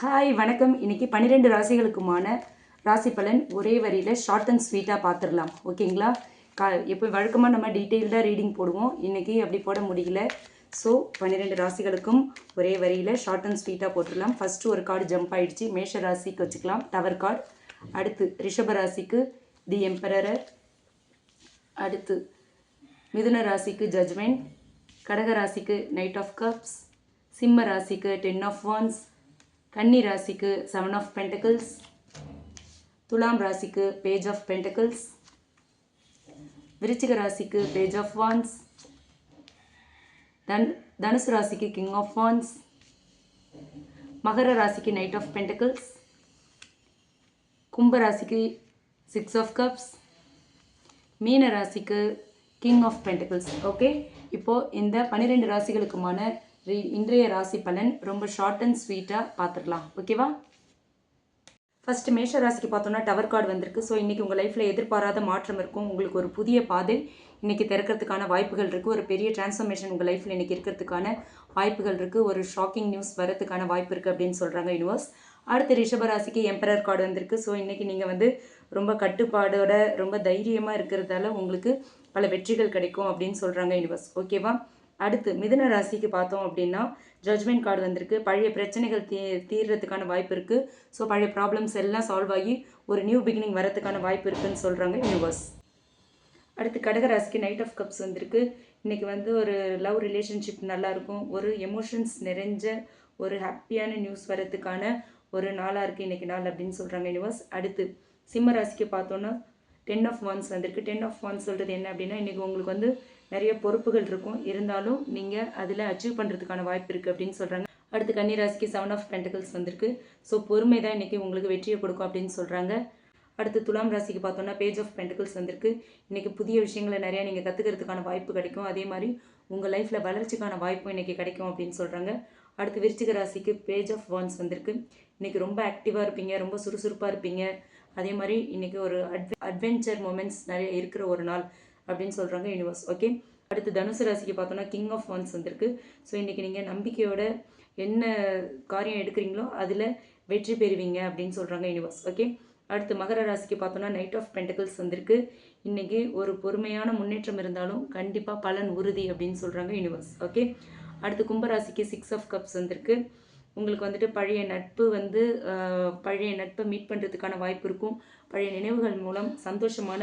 Hi வணக்கம். இன்னைக்கு பன்னிரெண்டு ராசிகளுக்குமான ராசி பலன் ஒரே வரியில் ஷார்ட் அண்ட் ஸ்வீட்டாக பார்த்துடலாம் ஓகேங்களா? கா எப்போ வழக்கமாக நம்ம டீட்டெயில்டாக ரீடிங் போடுவோம். இன்றைக்கி அப்படி போட முடியல. ஸோ பன்னிரெண்டு ராசிகளுக்கும் ஒரே வரியில் ஷார்ட் அண்ட் ஸ்வீட்டாக போட்டுடலாம் ஃபஸ்ட்டு ஒரு கார்டு ஜம்ப் ஆகிடுச்சு மேஷ ராசிக்கு வச்சுக்கலாம். டவர் கார்டு அடுத்து ரிஷப ராசிக்கு தி எம்பரரர் அடுத்து மிதுன ராசிக்கு ஜட்ஜ்மெண்ட் கடக ராசிக்கு நைட் ஆஃப் கப்ஸ் சிம்ம ராசிக்கு டென் ஆஃப் வான்ஸ் கன்னி ராசிக்கு செவன் ஆஃப் பென்டக்கிள்ஸ் துலாம் ராசிக்கு பேஜ் ஆஃப் பென்டக்கிள்ஸ் விருச்சிக ராசிக்கு பேஜ் ஆஃப் வான்ஸ் தன் தனுசு ராசிக்கு கிங் ஆஃப் வான்ஸ் மகர ராசிக்கு நைட் ஆஃப் பென்டக்கிள்ஸ் கும்ப ராசிக்கு சிக்ஸ் ஆஃப் கப்ஸ் மீன ராசிக்கு கிங் ஆஃப் பென்டக்கிள்ஸ் ஓகே இப்போது இந்த பன்னிரெண்டு ராசிகளுக்குமான இன்றைய ராசி பலன் ரொம்ப ஷார்ட் அண்ட் ஸ்வீட்டாக பார்த்துடலாம் ஓகேவா ஃபஸ்ட்டு மேஷ ராசிக்கு பார்த்தோம்னா டவர் கார்டு வந்திருக்கு. ஸோ இன்றைக்கி உங்கள் லைஃப்பில் எதிர்பாராத மாற்றம் இருக்கும். உங்களுக்கு ஒரு புதிய பாதை இன்றைக்கி திறக்கிறதுக்கான வாய்ப்புகள் இருக்குது ஒரு பெரிய டிரான்ஸ்ஃபர்மேஷன் உங்கள் லைஃப்பில் இன்றைக்கி இருக்கிறதுக்கான வாய்ப்புகள் இருக்குது ஒரு ஷாக்கிங் நியூஸ் வரதுக்கான வாய்ப்பு இருக்குது அப்படின்னு சொல்கிறாங்க யூனிவர்ஸ் அடுத்து ரிஷபராசிக்கு எம்பரர் கார்டு வந்திருக்கு. ஸோ இன்றைக்கி நீங்கள் வந்து ரொம்ப கட்டுப்பாடோட ரொம்ப தைரியமாக இருக்கிறதால உங்களுக்கு பல வெற்றிகள் கிடைக்கும் அப்படின்னு சொல்கிறாங்க யூனிவர்ஸ் ஓகேவா அடுத்து மிதுன ராசிக்கு பார்த்தோம் அப்படின்னா ஜட்ஜ்மெண்ட் கார்டு வந்திருக்கு. பழைய பிரச்சனைகள் தீ தீர்றதுக்கான வாய்ப்பு இருக்குது ஸோ பழைய ப்ராப்ளம்ஸ் எல்லாம் சால்வ் ஆகி ஒரு நியூ பிகினிங் வரதுக்கான வாய்ப்பு இருக்குதுன்னு சொல்கிறாங்க யூனிவர்ஸ் அடுத்து கடகராசிக்கு நைட் ஆஃப் கப்ஸ் வந்திருக்கு. இன்றைக்கி வந்து ஒரு லவ் ரிலேஷன்ஷிப் நல்லாயிருக்கும் ஒரு எமோஷன்ஸ் நிறைஞ்ச ஒரு ஹாப்பியான நியூஸ் வரதுக்கான ஒரு நாளாக இருக்குது இன்றைக்கி நாள் அப்படின்னு சொல்கிறாங்க யூனிவர்ஸ் அடுத்து சிம்ம ராசிக்கு பார்த்தோன்னா டென் ஆஃப் ஒன்ஸ் வந்திருக்கு. டென் ஆஃப் ஒன்ஸ் சொல்கிறது என்ன அப்படின்னா இன்றைக்கி உங்களுக்கு வந்து நிறைய பொறுப்புகள் இருக்கும். இருந்தாலும் நீங்கள் அதில் அச்சீவ் பண்ணுறதுக்கான வாய்ப்பு இருக்குது அப்படின்னு சொல்கிறாங்க அடுத்து கன்னிராசிக்கு செவன் ஆஃப் பென்டகல்ஸ் வந்திருக்கு. ஸோ பொறுமை தான் இன்றைக்கி உங்களுக்கு வெற்றியை கொடுக்கும் அப்படின்னு சொல்கிறாங்க அடுத்து துலாம் ராசிக்கு பார்த்தோன்னா பேஜ் ஆஃப் பென்டகல்ஸ் வந்திருக்கு. இன்றைக்கி புதிய விஷயங்களை நிறையா நீங்கள் கற்றுக்கிறதுக்கான வாய்ப்பு கிடைக்கும். அதே மாதிரி உங்கள் லைஃப்பில் வளர்ச்சிக்கான வாய்ப்பும் இன்றைக்கி கிடைக்கும் அப்படின்னு சொல்கிறாங்க அடுத்து விருச்சிக ராசிக்கு பேஜ் ஆஃப் வான்ஸ் வந்திருக்கு. இன்றைக்கி ரொம்ப ஆக்டிவாக இருப்பீங்க ரொம்ப சுறுசுறுப்பாக இருப்பீங்க. அதே மாதிரி இன்றைக்கி ஒரு அட்வெ அட்வென்ச்சர் மூமெண்ட்ஸ் நிறைய இருக்கிற ஒரு நாள் அப்படின்னு சொல்கிறாங்க யூனிவர்ஸ் ஓகே அடுத்து தனுசு ராசிக்கு பார்த்தோன்னா கிங் ஆஃப் ஒன்ஸ் வந்திருக்கு. ஸோ இன்றைக்கி நீங்கள் நம்பிக்கையோட என்ன காரியம் எடுக்கிறீங்களோ அதில் வெற்றி பெறுவீங்க அப்படின்னு சொல்கிறாங்க யூனிவர்ஸ் ஓகே அடுத்து மகர ராசிக்கு பார்த்தோன்னா நைட் ஆஃப் பென்டக்கிள்ஸ் வந்திருக்கு. இன்றைக்கி ஒரு பொறுமையான முன்னேற்றம் இருந்தாலும் கண்டிப்பாக பலன் உறுதி அப்படின்னு சொல்கிறாங்க யூனிவர்ஸ் ஓகே அடுத்து கும்பராசிக்கு சிக்ஸ் ஆஃப் கப்ஸ் வந்திருக்கு. உங்களுக்கு வந்துட்டு பழைய நட்பு வந்து பழைய நட்பை மீட் பண்ணுறதுக்கான வாய்ப்பு இருக்கும். பழைய நினைவுகள் மூலம் சந்தோஷமான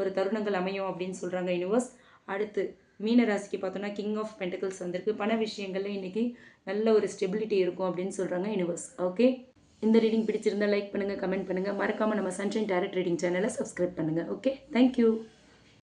ஒரு தருணங்கள் அமையும் அப்படின்னு சொல்கிறாங்க யூனிவர்ஸ் அடுத்து மீன ராசிக்கு பார்த்தோன்னா கிங் ஆஃப் பென்டக்கிள்ஸ் வந்திருக்கு. பண விஷயங்களில் இன்றைக்கி நல்ல ஒரு ஸ்டெபிலிட்டி இருக்கும் அப்படின்னு சொல்கிறாங்க யூனிவர்ஸ் ஓகே இந்த ரீடிங் பிடிச்சிருந்தா லைக் பண்ணுங்கள் கமெண்ட் பண்ணுங்கள் மறக்காமல் நம்ம சன்ஷைன் டேரக்ட் ரீடிங் சேனலை சப்ஸ்கிரைப் பண்ணுங்கள் ஓகே தேங்க்யூ